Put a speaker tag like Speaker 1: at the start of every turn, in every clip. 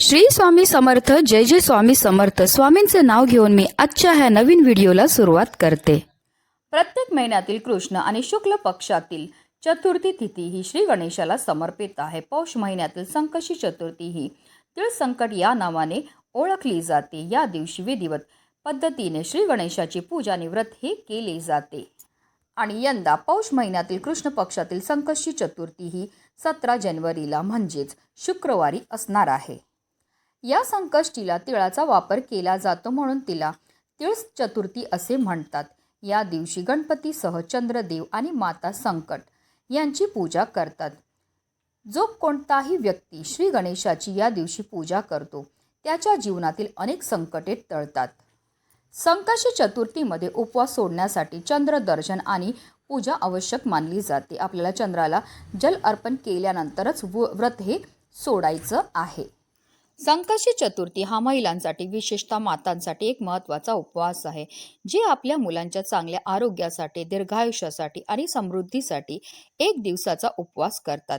Speaker 1: श्री स्वामी समर्थ जय जय स्वामी समर्थ. स्वामींचे नाव घेऊन मी आजच्या ह्या नवीन व्हिडिओला सुरुवात करते. प्रत्येक महिन्यातील कृष्ण आणि शुक्ल पक्षातील चतुर्थी तिथी ही श्री गणेशाला समर्पित आहे. पौष महिन्यातील संकशी चतुर्थी ही तिळ संकट या नावाने ओळखली जाते. या दिवशी विधिवत पद्धतीने श्री गणेशाची पूजा आणि व्रत हे केले जाते. आणि यंदा पौष महिन्यातील कृष्ण पक्षातील संकष्टी चतुर्थी ही सतरा जानेवारीला म्हणजेच शुक्रवारी असणार आहे. या संकष्टीला तिळाचा वापर केला जातो म्हणून तिला तिळ चतुर्थी असे म्हणतात. या दिवशी गणपतीसह चंद्रदेव आणि माता संकट यांची पूजा करतात. जो कोणताही व्यक्ती श्री गणेशाची या दिवशी पूजा करतो त्याच्या जीवनातील अनेक संकटे टळतात. संकष्टी चतुर्थीमध्ये उपवास सोडण्यासाठी चंद्रदर्शन आणि पूजा आवश्यक मानली जाते. आपल्याला चंद्राला जल अर्पण केल्यानंतरच व- व्रत हे सोडायचं आहे. संकष्टी चतुर्थी हा महिलांसाठी विशेषतः मातांसाठी एक महत्त्वाचा उपवास आहे जे आपल्या मुलांच्या चांगल्या आरोग्यासाठी दीर्घायुष्यासाठी आणि समृद्धीसाठी एक दिवसाचा उपवास करतात.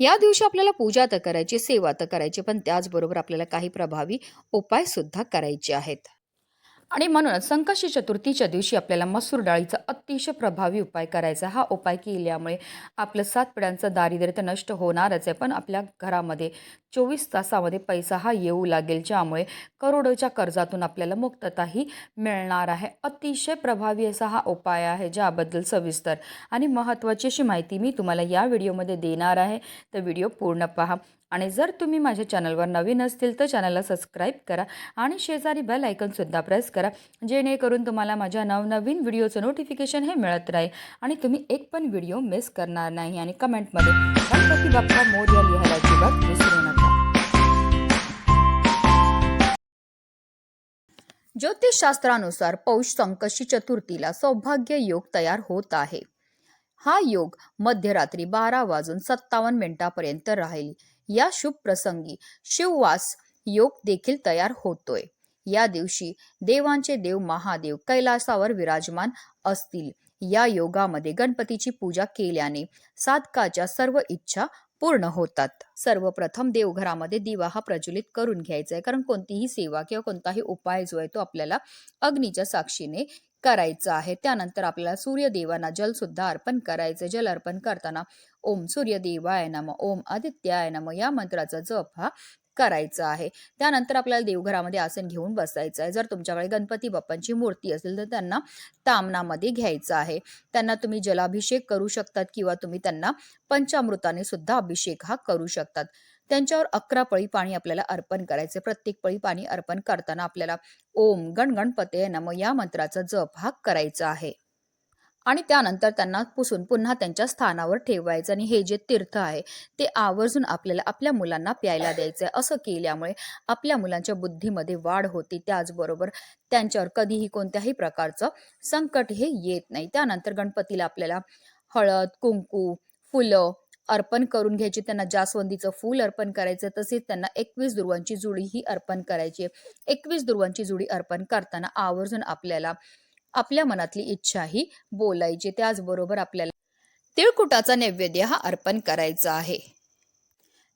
Speaker 1: या दिवशी आपल्याला पूजा तर करायची सेवा तर करायची पण त्याचबरोबर आपल्याला काही प्रभावी उपाय सुद्धा करायचे आहेत. आणि म्हणूनच संकष्टी चतुर्थीच्या दिवशी आपल्याला मसूर डाळीचा अतिशय प्रभावी उपाय करायचा. हा उपाय केल्यामुळे आपलं सात पिढ्यांचं दारिद्र्य तर नष्ट होणारच आहे. पण आपल्या घरामध्ये चोवीस तासामध्ये पैसा हा येऊ लागेल ज्यामुळे करोडोच्या कर्जातून आपल्याला मुक्तताही मिळणार आहे. अतिशय प्रभावी असा हा उपाय आहे ज्याबद्दल सविस्तर आणि महत्त्वाची अशी माहिती मी तुम्हाला या व्हिडिओमध्ये देणार आहे. तर व्हिडिओ पूर्ण पहा. आणि जर तुम्ही माझ्या चॅनलवर नवीन असतील तर चॅनलला सबस्क्राईब करा आणि शेजारी बेल आयकनसुद्धा प्रेस करा जेणेकरून तुम्हाला माझ्या नवनवीन व्हिडिओचं नोटिफिकेशन हे मिळत राहील. आणि तुम्ही एक पण व्हिडिओ मिस करणार नाही आणि कमेंटमध्ये गणपती बाप्पा मोर्या लिहायला अजिबात विसरू नका. ज्योतिषशास्त्रानुसार पौष संकशी चतुर्थीला सौभाग्य योग तयार होत आहे. हा योग मध्यरात्री बारा वाजून सत्तावन्न मिनिटापर्यंत राहील. या शुभ प्रसंगी शिववास योग देखील तयार होतोय. या दिवशी देवांचे देव महादेव कैलासावर विराजमान असतील. या योगामध्ये गणपतीची पूजा केल्याने साधकाच्या सर्व इच्छा पूर्ण होतात. सर्वप्रथम देवघरामध्ये दिवा हा प्रज्वलित करून घ्यायचा आहे. कारण कोणतीही सेवा किंवा कोणताही उपाय जो आहे तो आपल्याला अग्नीच्या साक्षीने करायचं आहे. त्यानंतर आपल्याला सूर्यदेवांना जल सुद्धा अर्पण करायचं जल अर्पण करताना ओम सूर्यदेवाय नम ओम आदित्याय नम या मंत्राचा जप हा करायचा आहे. त्यानंतर आपल्याला देवघरामध्ये आसन घेऊन बसायचं आहे जर तुमच्याकडे गणपती बाप्पांची मूर्ती असेल तर त्यांना तामनामध्ये घ्यायचं आहे. त्यांना तुम्ही जलाभिषेक करू शकतात किंवा तुम्ही त्यांना पंचामृताने सुद्धा अभिषेक हा करू शकतात. त्यांच्यावर अकरा पळी पाणी आपल्याला अर्पण करायचे प्रत्येक पळी पाणी अर्पण करताना आपल्याला ओम गणगणपते नम या मंत्राचा जप हा करायचा आहे. आणि त्यानंतर त्यांना पुसून पुन्हा त्यांच्या स्थानावर ठेवायचं आणि हे जे तीर्थ आहे ते आवर्जून आपल्याला आपल्या मुलांना प्यायला द्यायचं आहे असं केल्यामुळे आपल्या मुलांच्या बुद्धीमध्ये वाढ होती. त्याचबरोबर त्यांच्यावर कधीही कोणत्याही प्रकारचं संकट हे येत नाही. त्यानंतर गणपतीला आपल्याला हळद कुंकू फुलं अर्पण करून घ्यायची त्यांना जास्वंदीचं फूल अर्पण करायचं तसेच त्यांना एकवीस दुर्वांची जुडी ही अर्पण करायची. एकवीस दुर्वांची जुडी अर्पण करताना आवर्जून आपल्याला आपल्या मनातली इच्छा ही बोलायची. त्याचबरोबर आपल्याला तिळकुटाचा नैवेद्य हा अर्पण करायचा आहे.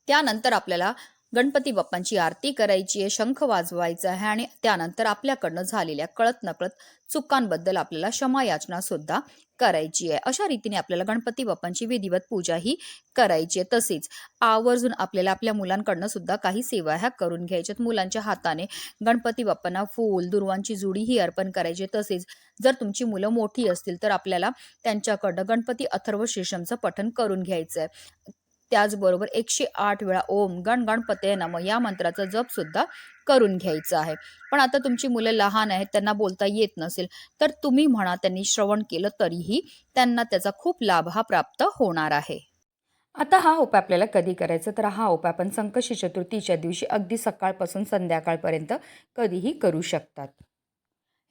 Speaker 1: त्यानंतर आपल्याला गणपती बाप्पांची आरती करायची आहे शंख वाजवायचा आहे आणि त्यानंतर आपल्याकडनं झालेल्या कळत नकळत चुकांबद्दल आपल्याला क्षमायाचना सुद्धा करायची आहे. अशा रीतीने आपल्याला गणपती बाप्पांची विधिवत पूजा ही करायची आहे. तसेच आवर्जून आपल्याला आपल्या मुलांकडनं सुद्धा काही सेवा ह्या करून घ्यायच्यात मुलांच्या हाताने गणपती बाप्पांना फूल दुर्वांची जुडी ही अर्पण करायची तसेच जर तुमची मुलं मोठी असतील तर आपल्याला त्यांच्याकडनं गणपती अथर्व शीर्षमचं पठण करून घ्यायचं आहे. त्याचबरोबर एकशे आठ वेळा ओम गण गणपते नम या मंत्राचा जप सुद्धा करून घ्यायचा आहे. पण आता तुमची मुलं लहान आहेत त्यांना बोलता येत नसेल तर तुम्ही म्हणा त्यांनी श्रवण केलं तरीही त्यांना त्याचा खूप लाभ हा प्राप्त होणार आहे. आता हा उपाय आपल्याला कधी करायचा? तर हा उपाय आपण संकष्टी चतुर्थीच्या दिवशी अगदी सकाळपासून संध्याकाळपर्यंत कधीही करू शकतात.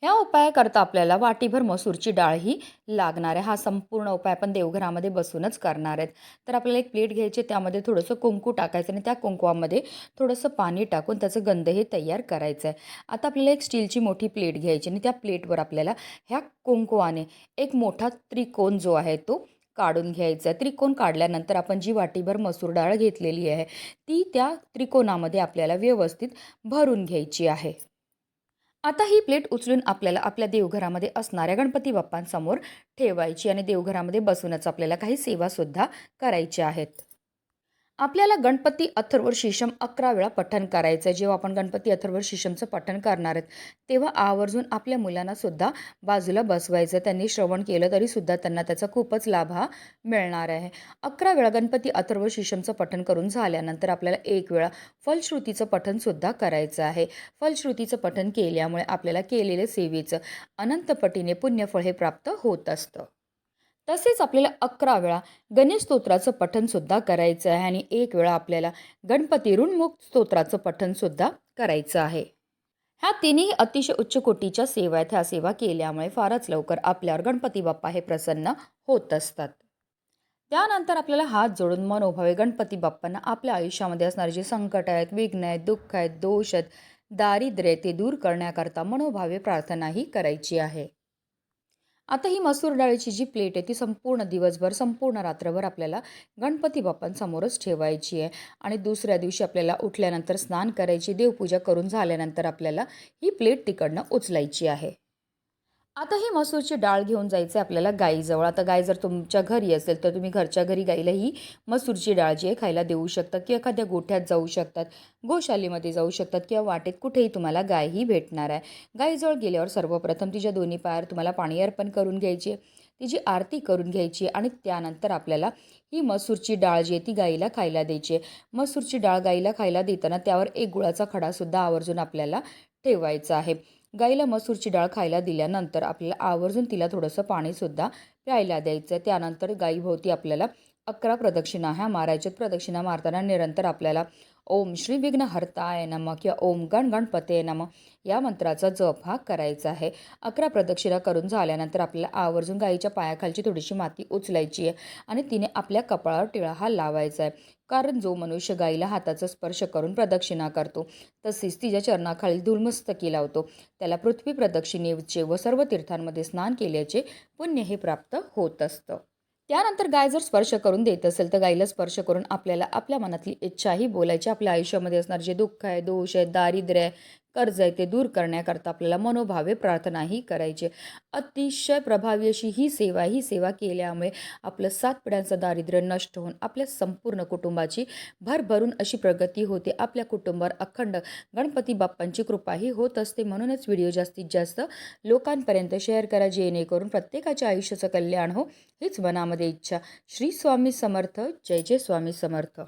Speaker 1: ह्या उपायाकरता आपल्याला वाटीभर मसूरची डाळ ही लागणार आहे. हा संपूर्ण उपाय आपण देवघरामध्ये बसूनच करणार आहेत. तर आपल्याला एक प्लेट घ्यायची त्यामध्ये थोडंसं कुंकू टाकायचं आणि त्या कुंकवामध्ये थोडंसं पाणी टाकून त्याचं गंध हे तयार करायचं आहे. आता आपल्याला एक स्टीलची मोठी प्लेट घ्यायची आणि त्या प्लेटवर आपल्याला ह्या कुंकवाने एक मोठा त्रिकोण जो आहे तो काढून घ्यायचा आहे. त्रिकोण काढल्यानंतर आपण जी वाटीभर मसूर डाळ घेतलेली आहे ती त्या त्रिकोणामध्ये आपल्याला व्यवस्थित भरून घ्यायची आहे. आता ही प्लेट उचलून आपल्याला आपल्या देवघरामध्ये असणाऱ्या गणपती बाप्पांसमोर ठेवायची आणि देवघरामध्ये बसूनच आपल्याला काही सेवासुद्धा करायच्या आहेत. आपल्याला गणपती अथर्व शीशम अकरा वेळा पठण करायचं आहे जेव्हा आपण गणपती अथर्व शीशमचं पठण करणार आहेत तेव्हा आवर्जून आपल्या मुलांना सुद्धा बाजूला बसवायचं त्यांनी श्रवण केलं तरी सुद्धा त्यांना त्याचा खूपच लाभ हा मिळणार आहे. अकरा वेळा गणपती अथर्व शीशमचं पठण करून झाल्यानंतर आपल्याला एक वेळा फलश्रुतीचं पठणसुद्धा करायचं आहे. फलश्रुतीचं पठण केल्यामुळे आपल्याला केलेल्या सेवेचं अनंतपटीने पुण्यफळ हे प्राप्त होत असतं. तसेच आपल्याला अकरा वेळा गणेश स्तोत्राचं पठणसुद्धा करायचं आहे आणि एक वेळा आपल्याला गणपती ऋणमुख स्तोत्राचं पठणसुद्धा करायचं आहे. ह्या तिन्ही अतिशय उच्च कोटीच्या सेवा आहेत. ह्या सेवा केल्यामुळे फारच लवकर आपल्यावर गणपती बाप्पा हे प्रसन्न होत असतात. त्यानंतर आपल्याला हात जोडून मनोभावे गणपती बाप्पांना आपल्या आयुष्यामध्ये असणारे जे संकट आहेत विघ्न आहेत दुःख आहेत दोष आहेत दारिद्र्य ते दूर करण्याकरता मनोभावे प्रार्थनाही करायची आहे. आता ही मसूर डाळीची जी प्लेट आहे ती संपूर्ण दिवसभर संपूर्ण रात्रभर आपल्याला गणपती बाप्पांसमोरच ठेवायची आहे. आणि दुसऱ्या दिवशी आपल्याला उठल्यानंतर स्नान करायची देवपूजा करून झाल्यानंतर आपल्याला ही प्लेट तिकडनं उचलायची आहे. आता ही मसूरची डाळ घेऊन जायचं आहे आपल्याला गाईजवळ. आता गाय जर तुमच्या घरी असेल तर तुम्ही घरच्या घरी गाईला ही मसूरची डाळ जी आहे खायला देऊ शकता किंवा एखाद्या गोठ्यात जाऊ शकतात गोशालीमध्ये जाऊ शकतात किंवा वाटेत कुठेही तुम्हाला गाय ही भेटणार आहे. गाईजवळ गेल्यावर सर्वप्रथम तिच्या दोन्ही पायावर तुम्हाला पाणी अर्पण करून घ्यायची आहे. तिची आरती करून घ्यायची आणि त्यानंतर आपल्याला ही मसूरची डाळ जी आहे ती गाईला खायला द्यायची आहे. मसूरची डाळ गाईला खायला देताना त्यावर एक गुळाचा खडासुद्धा आवर्जून आपल्याला ठेवायचा आहे. गाईला मसूरची डाळ खायला दिल्यानंतर आपल्याला आवर्जून तिला थोडंसं पाणीसुद्धा प्यायला द्यायचं आहे त्यानंतर गाईभोवती आपल्याला अकरा प्रदक्षिणा ह्या मारायच्यात प्रदक्षिणा मारताना निरंतर आपल्याला ओम श्री विघ्न नम किंवा ओम गण गणपते नम या मंत्राचा जप हा करायचा आहे. अकरा प्रदक्षिणा करून झाल्यानंतर आपल्याला आवर्जून गाईच्या पायाखालची थोडीशी माती उचलायची आहे आणि तिने आपल्या कपाळावर टिळा हा लावायचा आहे. कारण जो मनुष्य गाईला हाताचा स्पर्श करून प्रदक्षिणा करतो तसेच तिच्या चरणाखाली धुलमस्तकी लावतो. त्याला पृथ्वी प्रदक्षिणेचे व सर्व तीर्थांमध्ये स्नान केल्याचे पुण्य हे प्राप्त होत असतं. त्यानंतर गाय जर स्पर्श करून देत असेल तर गायीला स्पर्श करून आपल्याला आपल्या मनातली इच्छाही बोलायची. आपल्या आयुष्यामध्ये असणारे जे दुःख आहे दोष आहे दारिद्र्य आहे कर्ज आहे ते दूर करण्याकरता आपल्याला मनोभावे प्रार्थनाही करायची. अतिशय प्रभावी अशी ही सेवा ही सेवा केल्यामुळे आपलं सात पिढ्यांचं दारिद्र्य नष्ट होऊन आपल्या संपूर्ण कुटुंबाची भरभरून अशी प्रगती होते. आपल्या कुटुंबावर अखंड गणपती बाप्पांची कृपाही होत असते. म्हणूनच व्हिडिओ जास्तीत जास्त लोकांपर्यंत शेअर करा. जेणेकरून प्रत्येकाच्या आयुष्याचं कल्याण हो हीच मनामध्ये इच्छा. श्री स्वामी समर्थ. जय जय स्वामी समर्थ.